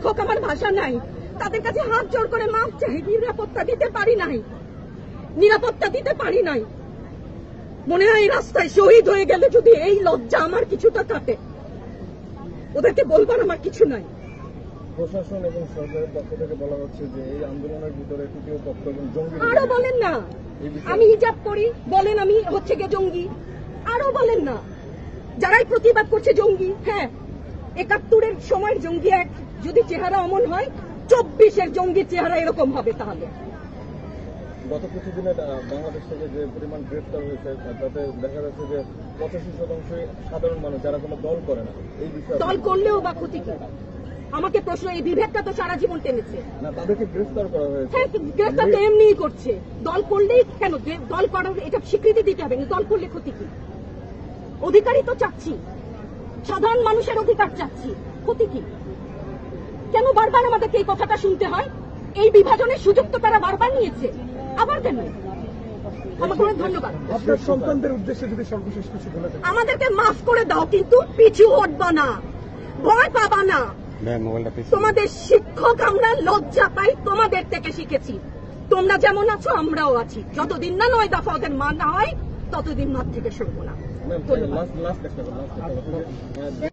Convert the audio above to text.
শিক্ষক আমার ভাষা নাই। তাদের কাছে হাত জোর করে মাপ চাই নিরাপত্তা দিতে পারি নাই। নিরাপত্তা দিতে পারি নাই। মনে হয় এই রাস্তায় শহীদ হয়ে গেলে যদি এই লজ্জা আমার কিছুটা কাটে ওদেরকে বলবার আমার কিছু নাই। প্রশাসন এবং সরকারের পক্ষ থেকে বলা হচ্ছে যে এই আন্দোলনের ভিতরে তৃতীয় পক্ষ এবং জঙ্গি আরও বলেন না। আমি হিজাব করি বলেন আমি হচ্ছে জঙ্গি। আরও বলেন না। যারাই প্রতিবাদ করছে জঙ্গি হ্যাঁ একাত্তরের সময়ের জঙ্গি এক যদি চেহারা অমন হয় চব্বিশের জঙ্গির চেহারা এরকম হবে তাহলে। গত কিছুদিনে বাংলাদেশ থেকে যে পরিমাণ গ্রেফতার হয়েছে তাতে দেখা যাচ্ছে যে পঁচাশি শতাংশই সাধারণ মানুষ যারা কোনো দল করে না এই বিষয়ে দল করলেও বা ক্ষতি কি আমাকে প্রশ্ন এই বিভেদটা তো সারা জীবন টেনেছে। না তাদেরকে গ্রেফতার করা হয়েছে। হ্যাঁ গ্রেফতার তো এমনিই করছে। দল করলেই কেন? দল করার এটা স্বীকৃতি দিতে হবে না দল করলে ক্ষতি কি? অধিকারই তো চাচ্ছি। সাধারণ মানুষের অধিকার চাচ্ছি। ক্ষতি কি? কেন বারবার আমাদেরকে এই কথাটা শুনতে হয়? এই বিভাজনের সুযোগ তো তারা বারবার নিয়েছে। আবার কেন? আমাকে অনেক ধন্যবাদ। আপনার সন্তানদের উদ্দেশ্যে যদি সর্বশেষ কিছু বলে আমাদেরকে মাফ করে দাও কিন্তু পিছু হটবা না। ভয় পাবা না। তোমাদের শিক্ষক আমরা লজ্জা পাই তোমাদের থেকে শিখেছি। তোমরা যেমন আছো আমরাও আছি। যতদিন না নয় দফা ওদের মানা হয় ততদিন মাঠ থেকে সরবো না। Ma'am last last question last question.